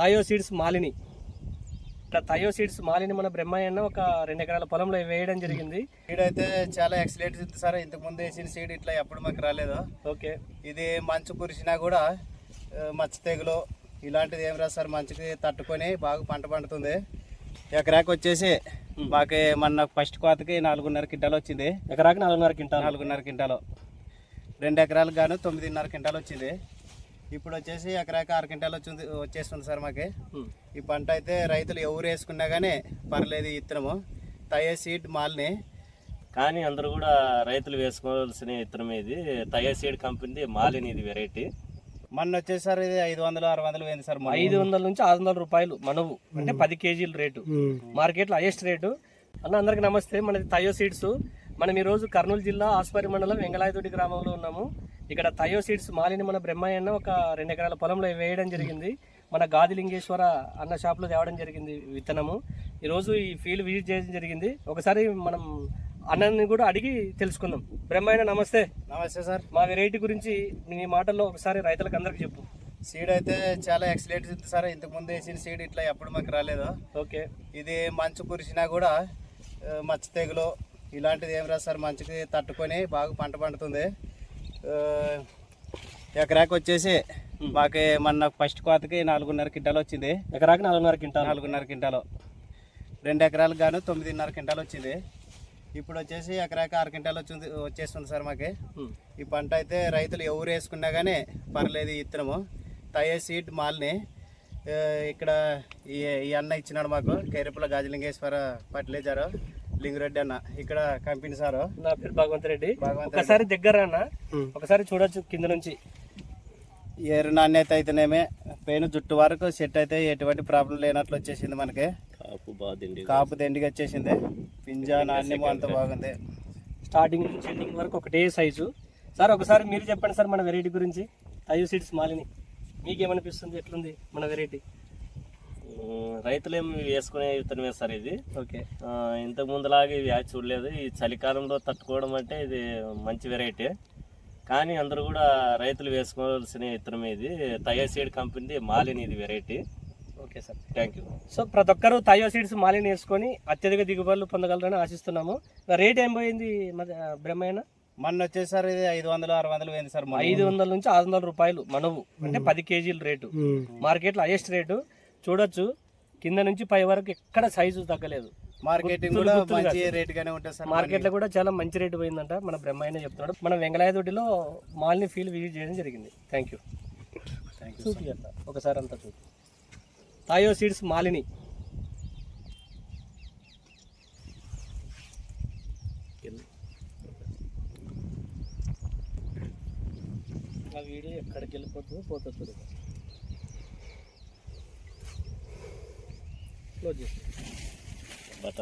తాయో seeds Malini. ఇక్కడ తాయో seeds Malini మన బ్రహ్మయ్య ఒక రెండు ఎకరాల పొలంలో వేయడం జరిగింది. సీడ్ అయితే చాలా ఎక్సలెంట్ ఉంది సార్. ఇంతకు ముందు వేసిన సీడ్ ఇట్లా ఎప్పుడు మాకు రాలేదు? ఓకే. ఇది మంచు కురిసినా కూడా మచ్చ తెగులు ఇలాంటిది ఏం రాదు సార్. మంచుకి తట్టుకొని బాగా పంట పండుతుంది. ఎకరాకి వచ్చేసి మాకు మన ఫస్ట్ కోతకి నాలుగున్నర క్వింటాలు వచ్చింది. ఎకరాకి నాలుగున్నర క్వింటాల్. నాలుగున్నర క్వింటాలు. రెండు ఎకరాలకు గాను తొమ్మిదిన్నర క్వింటాలు వచ్చింది. ఇప్పుడు వచ్చేసి ఎకరాకి ఆరు క్వింటాలు వచ్చింది వచ్చేస్తుంది సార్ మాకు. ఈ పంట అయితే రైతులు ఎవరు వేసుకున్నా కానీ పర్లేదు ఇత్తనము. తయే సీడ్ మాల్ని. కానీ అందరూ కూడా రైతులు వేసుకోవాల్సిన విత్తనం ఇది. తయాసీడ్ కంపెనీ మాలిని ఇది వెరైటీ. మొన్న వచ్చేసరి ఇది ఐదు వందలు ఆరు వందలు పోయింది సార్. ఐదు వందల నుంచి ఆరు వందల రూపాయలు మనవు. అంటే పది కేజీల రేటు. మార్కెట్లో హైయెస్ట్ రేటు. అన్న అందరికి నమస్తే. మనది తయో సీడ్స్. మనం ఈ రోజు కర్నూలు జిల్లా ఆస్పరి మండలం వెంగళాయతోటి గ్రామంలో ఉన్నాము. ఇక్కడ తయో సీడ్స్ మాలిని మన బ్రహ్మయ్య అన్న ఒక రెండు ఎకరాల పొలంలో వేయడం జరిగింది. మన గాదిలింగేశ్వర అన్న షాప్లో తేవడం జరిగింది విత్తనము. ఈరోజు ఈ ఫీల్డ్ విజిట్ చేయడం జరిగింది. ఒకసారి మనం అన్నని కూడా అడిగి తెలుసుకుందాం. బ్రహ్మయ్య నమస్తే. నమస్తే సార్. మా వెరైటీ గురించి మీ మాటల్లో ఒకసారి రైతులకు అందరికి చెప్పు. సీడ్ అయితే చాలా ఎక్సలెంట్ ఉంది సార్. ఇంతకు ముందు వేసిన సీడ్ ఇట్లా ఎప్పుడు మాకు రాలేదు. ఓకే. ఇది మంచు కురిసినా కూడా మచ్చ తెగులు ఇలాంటిది ఏం రాదు సార్. మంచుకి తట్టుకొని బాగా పంట పండుతుంది. ఎకరాకి వచ్చేసి మాకు మన ఫస్ట్ కోతకి నాలుగున్నర క్వింటాలు వచ్చింది. ఎకరాకి నాలుగున్నర క్వింటాల్. నాలుగున్నర క్వింటాలు. రెండు ఎకరాలకు గాను తొమ్మిదిన్నర క్వింటాలు వచ్చింది. ఇప్పుడు వచ్చేసి ఎకరాకి ఆరు క్వింటాలు వచ్చింది వచ్చేస్తుంది సార్ మాకు. ఈ పంట అయితే రైతులు ఎవరు వేసుకున్నా కానీ పర్లేదు ఇత్తనము. తయే సీడ్ మాల్ని ఇక్కడ ఈ ఈ అన్న ఇచ్చినాడు మాకు కేరపుల గాజలింగేశ్వర ఫర్టిలైజర్. లింగిరెడ్డి అన్న. ఇక్కడ కంపెనీ సారు. నా పేరు భగవంత్ రెడ్డి. ఒకసారి దగ్గర అన్న? ఒకసారి చూడొచ్చు కింద నుంచి. ఏరు నాణ్యత అయితేనేమే పెయిన్ జుట్టు వరకు సెట్ అయితే ఎటువంటి ప్రాబ్లం లేనట్లు వచ్చేసింది మనకి. కాపు దండిగా వచ్చేసింది. పింజా నాణ్యము అంత బాగుంది. స్టార్టింగ్ నుంచి ఎండింగ్ వరకు ఒకటే సైజు. సార్ ఒకసారి మీరు చెప్పండి సార్ మన వెరైటీ గురించి. అయ్యూ సీడ్స్ మాలిని మీకేమనిపిస్తుంది? ఎట్లుంది మన వెరైటీ రైతులేం వేసుకునే విత్తనమే సార్ ఇది. ఓకే. ఇంతకు ముందులాగా ఇది యాడ్ చూడలేదు. ఈ చలికాలంలో తట్టుకోవడం అంటే ఇది మంచి వెరైటీ కానీ అందరూ కూడా రైతులు వేసుకోవాల్సిన విత్తనం ఇది. తయాసీడ్ కంపెనీ మాలిని ఇది variety okay sir. Thank you so ప్రతి ఒక్కరు థయో సీడ్స్ మాలిని వేసుకొని అత్యధిక దిగుబడులు పొందగలరని ఆశిస్తున్నాము. రేట్ ఏం పోయింది మన బ్రహ్మయ్యన మొన్న వచ్చేసరి ఇది ఐదు వందలు ఆరు వందలు పోయింది సార్ మొన్న. ఐదు వందల నుంచి ఆరు వందల రూపాయలు మనవు. అంటే పది కేజీల రేటు. మార్కెట్లో హైయెస్ట్ రేటు చూడొచ్చు. కింద నుంచి పై వరకు ఎక్కడ సైజు తగ్గలేదు. మార్కెటింగ్ కూడా మంచి రేట్ గానే ఉంటుంది సార్. మార్కెట్లో కూడా చాలా మంచి రేటు పోయిందంట. మన బ్రహ్మయ్యనే చెప్తున్నాడు. మన వెంగళాయతోటిలో మాల్ని ఫీల్ విజిట్ చేయడం జరిగింది. థ్యాంక్ యూ చూపి ఒకసారి అంతా చూపి. తాయో సీడ్స్ మాలిని ఆ వీడియో ఎక్కడికి వెళ్ళిపోతుందో పోతుంది. લો જી બતા